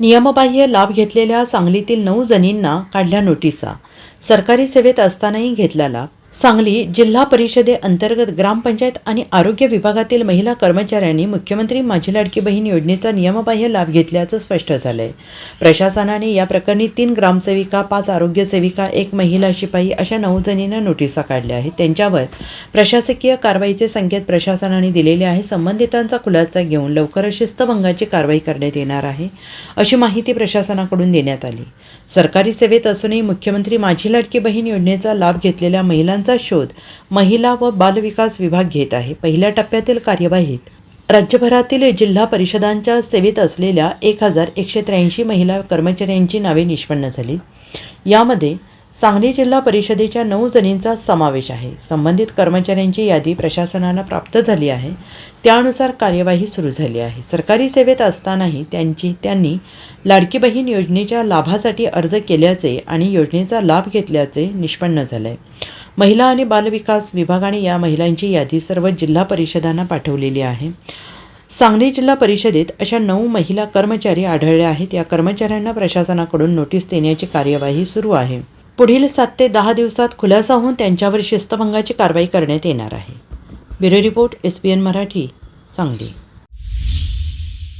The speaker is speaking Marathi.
नियमबाह्य लाभ घेतलेल्या सांगलीतील नऊ जणींना काढल्या नोटिसा. सरकारी सेवेत असतानाही घेतला लाभ सांगली जिल्हा परिषदेअंतर्गत ग्रामपंचायत आणि आरोग्य विभागातील महिला कर्मचाऱ्यांनी मुख्यमंत्री माझी लाडकी बहीण योजनेचा नियमबाह्य लाभ घेतल्याचं स्पष्ट झालं आहे प्रशासनाने या प्रकरणी तीन ग्रामसेविका पाच आरोग्य सेविका एक महिला शिपाई अशा नऊ जणींना नोटिसा काढल्या आहेत. त्यांच्यावर प्रशासकीय कारवाईचे संकेत प्रशासनाने दिलेले आहे. संबंधितांचा खुलासा घेऊन लवकरच शिस्तभंगाची कारवाई करण्यात येणार आहे अशी माहिती प्रशासनाकडून देण्यात आली. सरकारी सेवेत असूनही मुख्यमंत्री माझी लाडकी बहीण योजनेचा लाभ घेतलेल्या महिलांचा शोध महिला व बालविकास विभाग घेत आहे. पहिल्या टप्प्यातील कार्यवाहीत राज्यभरातील जिल्हा परिषदांच्या सेवेत असलेल्या एक हजार एकशे त्र्याऐंशी महिला कर्मचाऱ्यांची नावे निष्पन्न झाली. यामध्ये सांगली जिल्हा परिषदेच्या नऊ जणींचा समावेश आहे. संबंधित कर्मचाऱ्यांची यादी प्रशासनाला प्राप्त झाली आहे. त्यानुसार कार्यवाही सुरू झाली आहे. सरकारी सेवेत असतानाही त्यांची त्यांनी लाडकी बहीण योजनेच्या लाभासाठी अर्ज केल्याचे आणि योजनेचा लाभ घेतल्याचे निष्पन्न झाले महिला आणि बालविकास विभागाने या महिलांची यादी सर्व जिल्हा परिषदांना पाठवलेली आहे. सांगली जिल्हा परिषदेत अशा नऊ महिला कर्मचारी आढळल्या आहेत. या कर्मचाऱ्यांना प्रशासनाकडून नोटीस देण्याची कार्यवाही सुरू आहे. पुढील सात ते दहा दिवसात खुलासा होऊन त्यांच्यावर शिस्तभंगाची कारवाई करण्यात येणार आहे. Bureau report S P N Marathi Sangli.